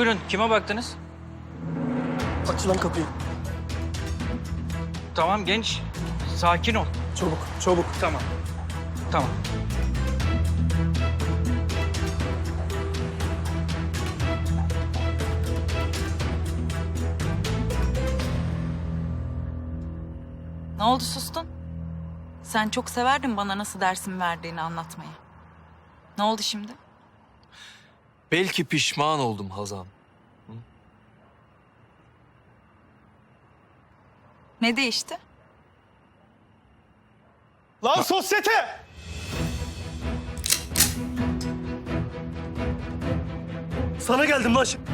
Buyurun kime baktınız? Aç lan kapıyı. Tamam genç. Sakin ol. Çabuk, çabuk. Tamam. Tamam. Ne oldu sustun? Sen çok severdin bana nasıl dersin verdiğini anlatmayı. Ne oldu şimdi? Belki pişman oldum Hazan. Ne değişti? Lan sosyete! Sana geldim lan. şimdi.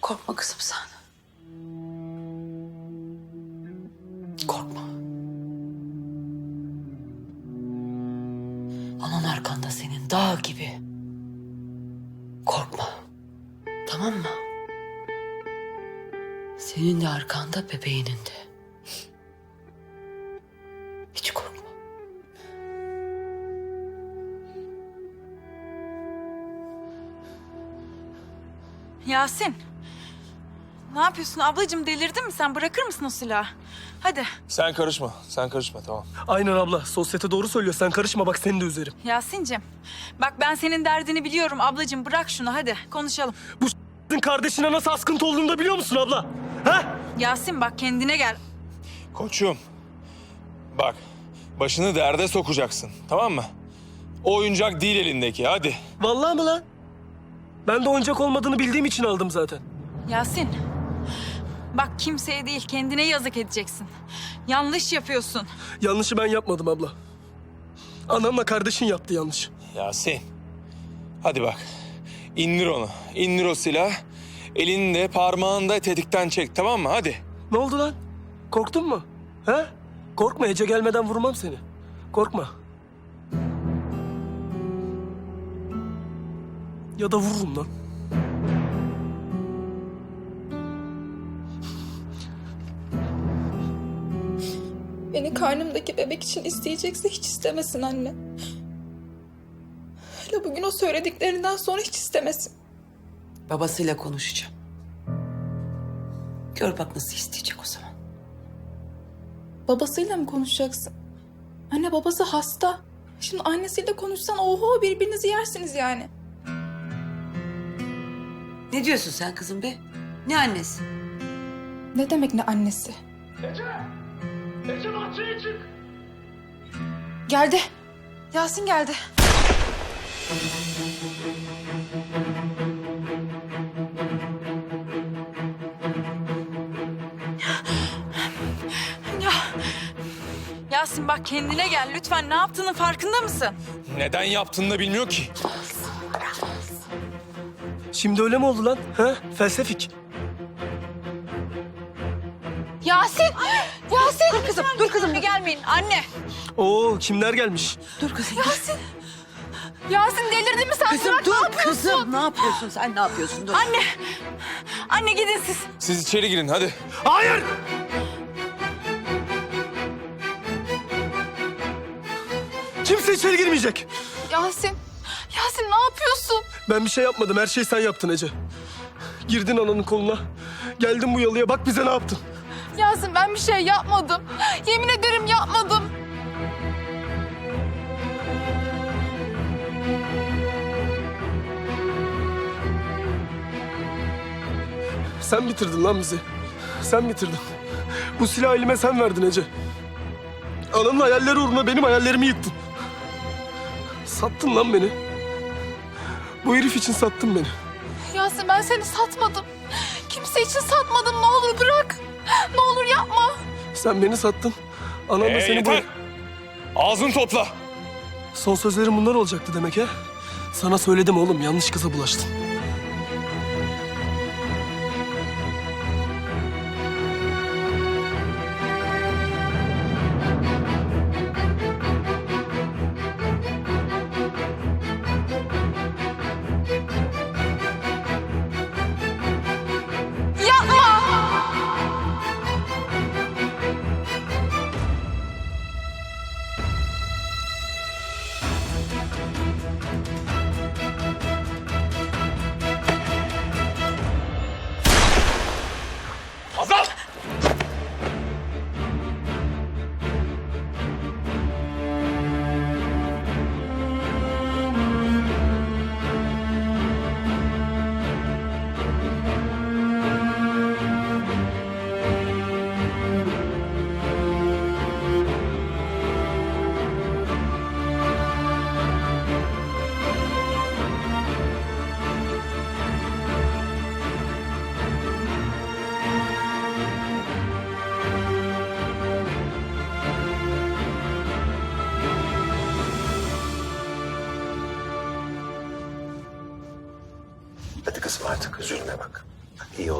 Korkma kızım sen. arkanda senin dağ gibi. Korkma. Tamam mı? Senin de arkanda bebeğinin de. Hiç korkma. Yasin. Ne yapıyorsun ablacığım delirdin mi sen? Bırakır mısın o silahı? Hadi Sen karışma, sen karışma tamam. Aynen abla. Sosyete doğru söylüyor. Sen karışma bak seni de üzerim. Yasin'cim. Bak ben senin derdini biliyorum ablacığım bırak şunu hadi konuşalım. Bu s**tin kardeşine nasıl askıntı olduğunu da biliyor musun abla? Ha? Yasin bak kendine gel. Koçum, bak başını derde sokacaksın tamam mı? O oyuncak değil elindeki hadi. Vallahi mı lan? Ben de oyuncak olmadığını bildiğim için aldım zaten. Yasin. Bak kimseye değil kendine yazık edeceksin. Yanlış yapıyorsun. Yanlışı ben yapmadım abla. Anamla kardeşin yaptı yanlış. Yasin, hadi bak indir onu, indir o silah. Elini de parmağını da tetikten çek tamam mı hadi. Ne oldu lan? Korktun mu? He? Korkma Ece gelmeden vurmam seni. Korkma. Ya da vururum lan. Beni karnımdaki bebek için isteyecekse hiç istemesin anne. Hele bugün o söylediklerinden sonra hiç istemesin. Babasıyla konuşacağım. Gör bak nasıl isteyecek o zaman. Babasıyla mı konuşacaksın? Anne babası hasta. Şimdi annesiyle konuşsan oho birbirinizi yersiniz yani. Ne diyorsun sen kızım be? Ne annesi? Ne demek ne annesi? Geldi. Yasin geldi. Ya Yasin bak kendine gel lütfen ne yaptığının farkında mısın? Neden yaptığını da bilmiyor ki. Şimdi öyle mi oldu lan? He? Felsefik. Yasin! Yasin! Dur kızım dur kızım bir gelmeyin anne. Oo kimler gelmiş? Dur kızım. Yasin delirdin mi sen? Kızım Bırak, dur ne yapıyorsun? kızım. Ne yapıyorsun sen ne yapıyorsun? Dur. Anne. Anne gidin siz. Siz içeri girin hadi. Hayır! Kimse içeri girmeyecek. Yasin! Yasin ne yapıyorsun? Ben bir şey yapmadım. Her şeyi sen yaptın Ece. Girdin ananın koluna. Geldin bu yalıya. Bak bize ne yaptın. Yasin ben bir şey yapmadım. Yemin ederim yapmadım. Sen bitirdin lan bizi. Sen bitirdin. Bu silahı elime sen verdin Ece. Ananın hayalleri uğruna benim hayallerimi yıktın. Sattın lan beni. Bu herif için sattın beni. Yasin ben seni satmadım. Kimse için satmadım. Ne olur bırak. Ne olur yapma. Sen beni sattın. Anan da Ee, seni yeter. Ağzını topla. Son sözlerim bunlar olacaktı demek ha? Sana söyledim oğlum. Yanlış kıza bulaştın.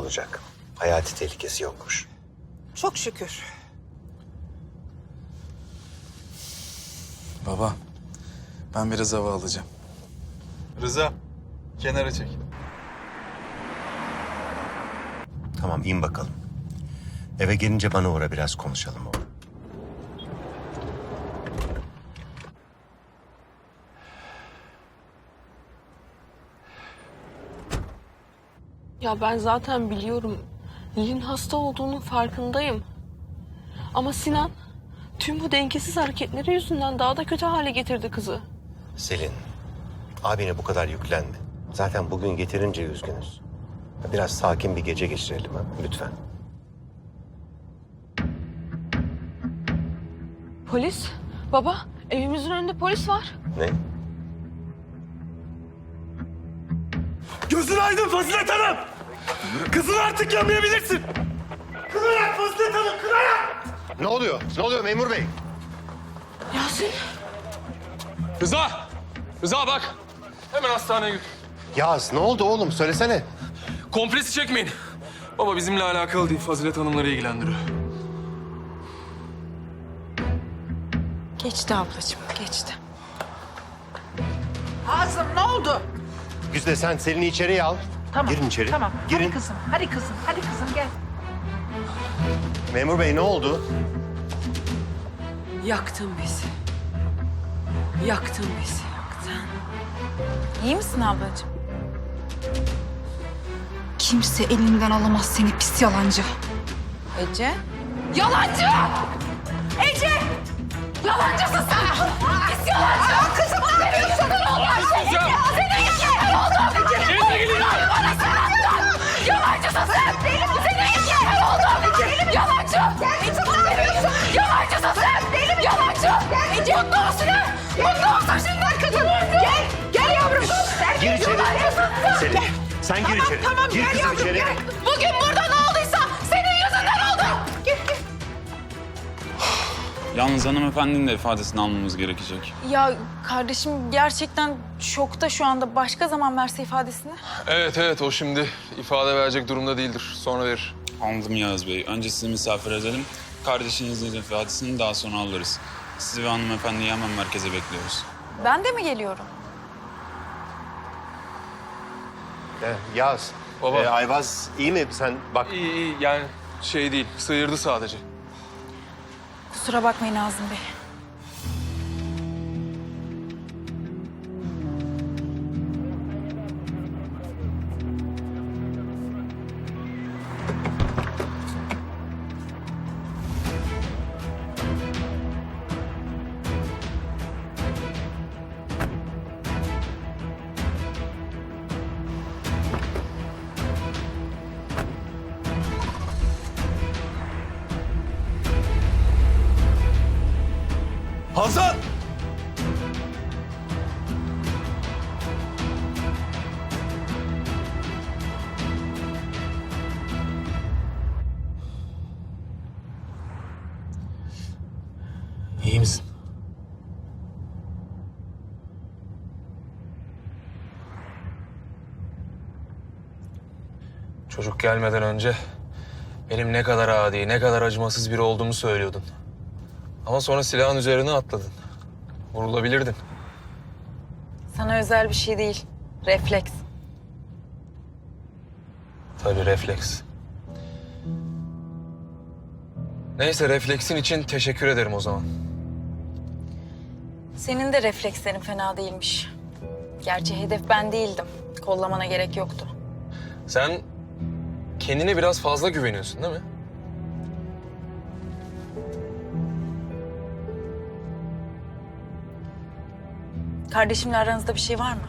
Olacak. Hayati tehlikesi yokmuş. Çok şükür. Baba, ben biraz hava alacağım. Rıza, kenara çek. Tamam in bakalım. Eve gelince bana uğra biraz konuşalım oğlum. Ya ben zaten biliyorum. Nil'in hasta olduğunun farkındayım. Ama Sinan tüm bu dengesiz hareketleri yüzünden daha da kötü hale getirdi kızı. Selin, abine bu kadar yüklenme. Zaten bugün getirince üzgünüz. Biraz sakin bir gece geçirelim ha, lütfen. Polis? Baba, evimizin önünde polis var. Ne? Gözün aydın Fazilet Hanım! Kızını artık yanmayabilirsin! Kınayak Fazilet Hanım, kınayak! Ne oluyor? Ne oluyor memur bey? Yasin. Rıza! Rıza bak! Hemen hastaneye götür. Yaz ne oldu oğlum söylesene. Kompresi çekmeyin. Baba bizimle alakalı değil, Fazilet Hanımları ilgilendiriyor. Geçti ablacığım, geçti. Azım ne oldu? Güzde sen Selin'i içeriye al. Tamam. Girin içeri. Tamam. Girin. Hadi kızım. Hadi kızım. Hadi kızım gel. Memur bey ne oldu? Yaktın bizi. Yaktın bizi, yaktın. İyi misin ablacığım? Kimse elinden alamaz seni pis yalancı. Ece? Yalancı! Ece! Yalancısın sen! Pis yalancı! Yalancısın sen! Benim senin yüzünden oldu! Yalancı! Ne yapıyorsun? Yalancısın sen! Yalancı! Mutlu musun ha? Mutlu musun şimdi kızım? Gel! Gel yavrum! Gir içeri. Selin sen gir içeri. Tamam gir gel kızım yavrum içeri. gel. Bugün burada ne Yalnız hanımefendinin de ifadesini almamız gerekecek. Ya kardeşim gerçekten şokta şu anda. Başka zaman verse ifadesini. Evet evet o şimdi ifade verecek durumda değildir. Sonra verir. Anladım Yağız Bey. Önce sizi misafir edelim. Kardeşinizin ifadesini daha sonra alırız. Sizi ve hanımefendiyi hemen merkeze bekliyoruz. Ben de mi geliyorum? Ee, Yaz. Baba. Ee, Ayvaz iyi mi? Sen bak. İyi iyi yani şey değil, sıyırdı sadece. Kusura bakmayın Nazım Bey. Misin? Çocuk gelmeden önce benim ne kadar adi, ne kadar acımasız biri olduğumu söylüyordun. Ama sonra silahın üzerine atladın. Vurulabilirdin. Sana özel bir şey değil. Refleks. Tabii refleks. Neyse refleksin için teşekkür ederim o zaman. Senin de reflekslerin fena değilmiş. Gerçi hedef ben değildim. Kollamana gerek yoktu. Sen kendine biraz fazla güveniyorsun değil mi? Kardeşimle aranızda bir şey var mı?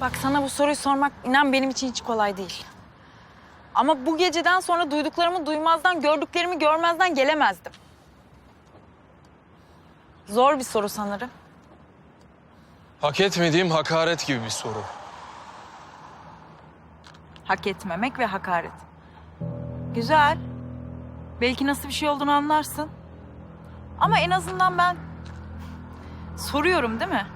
Bak sana bu soruyu sormak inan benim için hiç kolay değil. Ama bu geceden sonra duyduklarımı duymazdan, gördüklerimi görmezden gelemezdim. Zor bir soru sanırım. Hak etmediğim hakaret gibi bir soru. Hak etmemek ve hakaret. Güzel. Belki nasıl bir şey olduğunu anlarsın. Ama en azından ben soruyorum değil mi?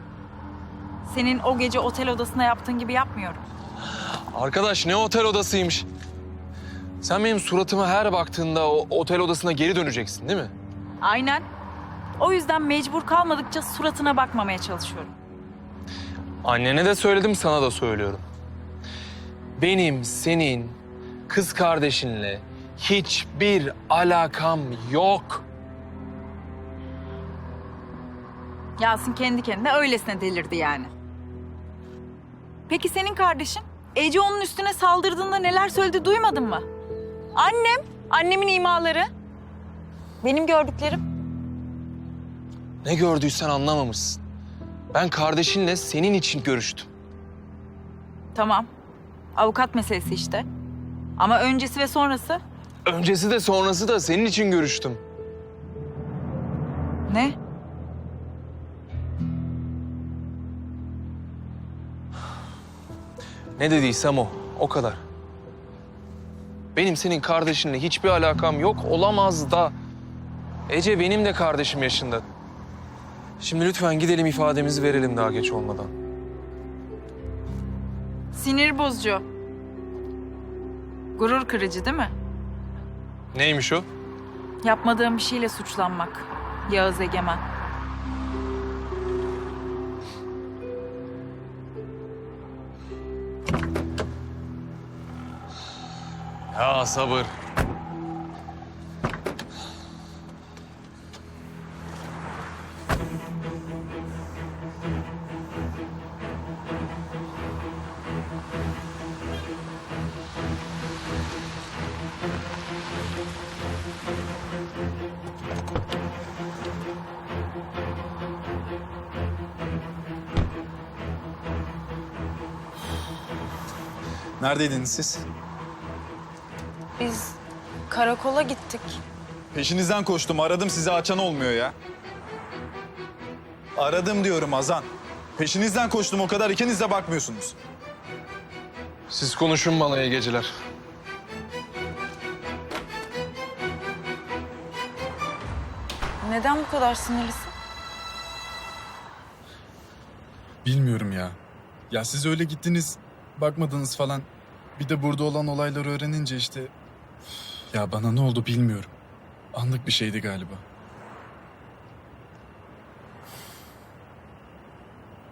Senin o gece otel odasında yaptığın gibi yapmıyorum. Arkadaş ne otel odasıymış. Sen benim suratıma her baktığında o otel odasına geri döneceksin değil mi? Aynen. O yüzden mecbur kalmadıkça suratına bakmamaya çalışıyorum. Annene de söyledim, sana da söylüyorum. Benim senin kız kardeşinle hiçbir alakam yok. Yasin kendi kendine öylesine delirdi yani. Peki senin kardeşin? Ece onun üstüne saldırdığında neler söyledi duymadın mı? Annem, annemin imaları. Benim gördüklerim. Ne gördüysen anlamamışsın. Ben kardeşinle senin için görüştüm. Tamam. Avukat meselesi işte. Ama öncesi ve sonrası Öncesi de sonrası da senin için görüştüm. ne? Ne dediysem o, o kadar. Benim senin kardeşinle hiçbir alakam yok, olamaz da. Ece benim de kardeşim yaşında. Şimdi lütfen gidelim ifademizi verelim daha geç olmadan. Sinir bozucu. Gurur kırıcı değil mi? Neymiş o? Yapmadığım bir şeyle suçlanmak. Yağız Egemen. Ya sabır. Neredeydiniz siz? Biz karakola gittik. Peşinizden koştum. Aradım sizi açan olmuyor ya. Aradım diyorum Azan. Peşinizden koştum o kadar ikiniz de bakmıyorsunuz. Siz konuşun bana iyi geceler. Neden bu kadar sinirlisin? Bilmiyorum ya. Ya siz öyle gittiniz, bakmadınız falan. Bir de burada olan olayları öğrenince işte... Ya bana ne oldu bilmiyorum. Anlık bir şeydi galiba.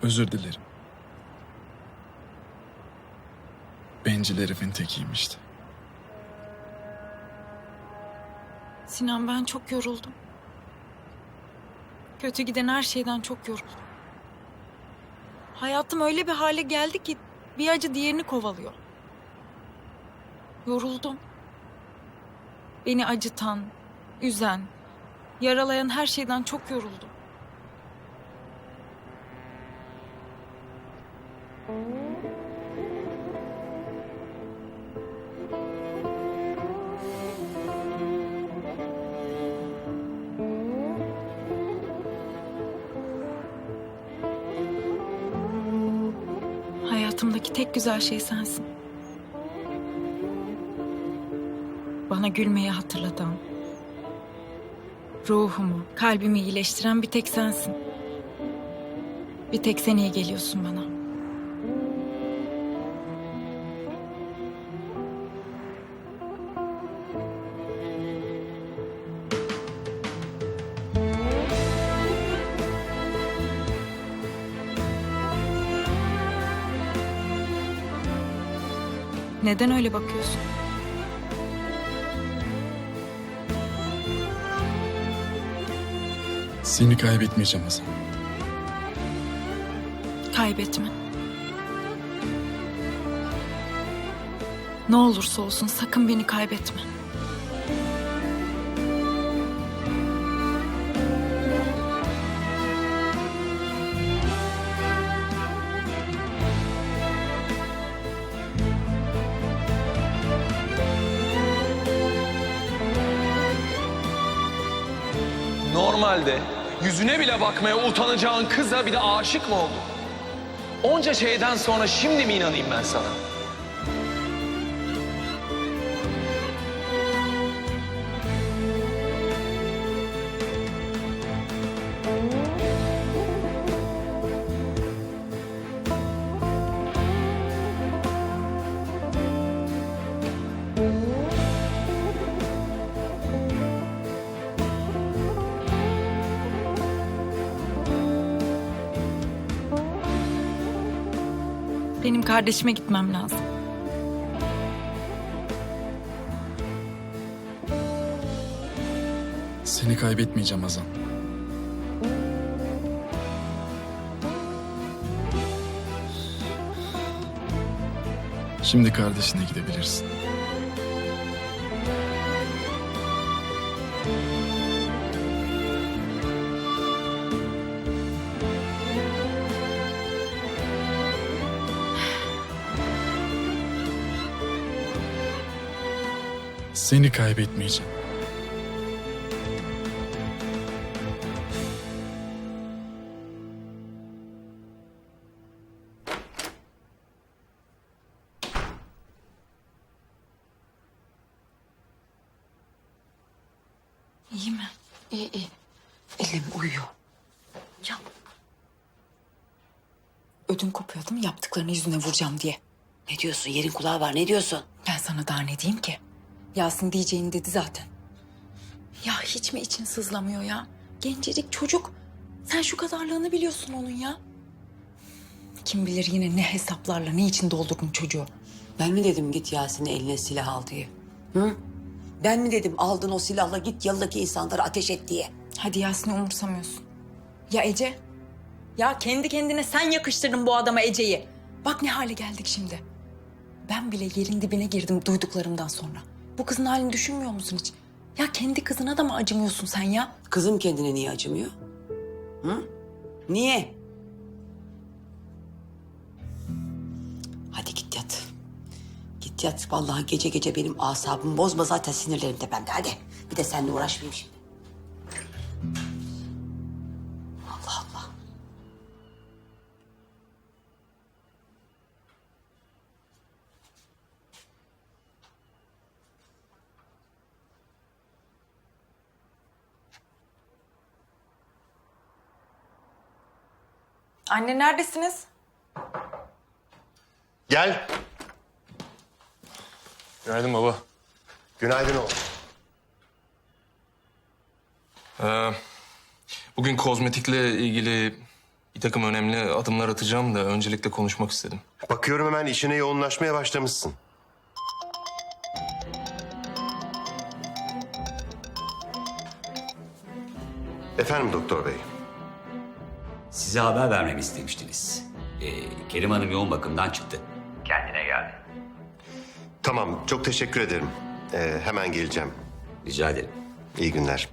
Özür dilerim. Bencil herifin tekiyim işte. Sinan ben çok yoruldum. Kötü giden her şeyden çok yoruldum. Hayatım öyle bir hale geldi ki bir acı diğerini kovalıyor. Yoruldum. Beni acıtan, üzen, yaralayan her şeyden çok yoruldum. Hayatımdaki tek güzel şey sensin. Bana gülmeyi hatırlatan, ruhumu, kalbimi iyileştiren bir tek sensin. Bir tek sen iyi geliyorsun bana. Neden öyle bakıyorsun? Seni kaybetmeyeceğim Hasan. Kaybetme. Ne olursa olsun sakın beni kaybetme. Normalde yüzüne bile bakmaya utanacağın kıza bir de aşık mı oldun? Onca şeyden sonra şimdi mi inanayım ben sana? Kardeşime gitmem lazım. Seni kaybetmeyeceğim Hazan. Şimdi kardeşine gidebilirsin. Seni kaybetmeyeceğim. İyi mi? İyi iyi. Elim uyuyor. Ya. Ödüm kopuyor değil mi yaptıklarını yüzüne vuracağım diye. Ne diyorsun? Yerin kulağı var. Ne diyorsun? Ben sana daha ne diyeyim ki? Yasin diyeceğini dedi zaten. Ya hiç mi için sızlamıyor ya? Gencecik çocuk. Sen şu kadarlığını biliyorsun onun ya. Kim bilir yine ne hesaplarla ne için doldurdun çocuğu. Ben mi dedim git Yasin'e eline silah al diye? Hı? Ben mi dedim aldın o silahla git yanındaki insanlara ateş et diye? Hadi Yasin'i umursamıyorsun. Ya Ece? Ya kendi kendine sen yakıştırdın bu adama Ece'yi. Bak ne hale geldik şimdi. Ben bile yerin dibine girdim duyduklarımdan sonra. Bu kızın halini düşünmüyor musun hiç? Ya kendi kızına da mı acımıyorsun sen ya? Kızım kendine niye acımıyor? Hı? Niye? Hadi git yat. Git yat. Vallahi gece gece benim asabımı bozma. Zaten sinirlerim tepemde. Hadi. Bir de seninle uğraşmayayım şimdi. Anne neredesiniz? Gel. Günaydın baba. Günaydın oğlum. Ee, bugün kozmetikle ilgili bir takım önemli adımlar atacağım da öncelikle konuşmak istedim. Bakıyorum hemen işine yoğunlaşmaya başlamışsın. Efendim doktor bey. Size haber vermemi istemiştiniz. Ee, Kerim Hanım yoğun bakımdan çıktı. Kendine geldi. Tamam çok teşekkür ederim. Ee, hemen geleceğim. Rica ederim. İyi günler.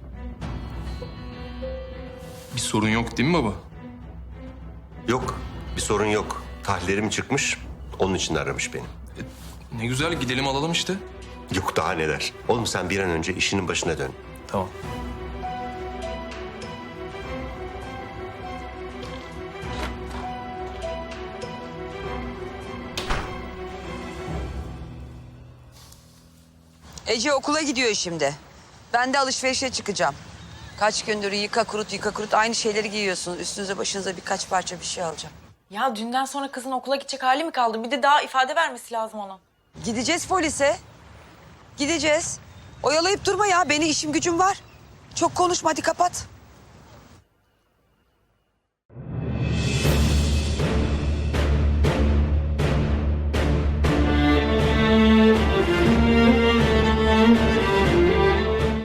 Bir sorun yok değil mi baba? Yok bir sorun yok. Tahlillerim çıkmış. Onun için aramış beni. Ne güzel gidelim alalım işte. Yok daha neler. Oğlum sen bir an önce işinin başına dön. Tamam. Ece okula gidiyor şimdi. Ben de alışverişe çıkacağım. Kaç gündür yıka kurut yıka kurut aynı şeyleri giyiyorsunuz. Üstünüze başınıza birkaç parça bir şey alacağım. Ya dünden sonra kızın okula gidecek hali mi kaldı? Bir de daha ifade vermesi lazım onun. Gideceğiz polise. Gideceğiz. Oyalayıp durma ya. Benim işim gücüm var. Çok konuşma hadi kapat.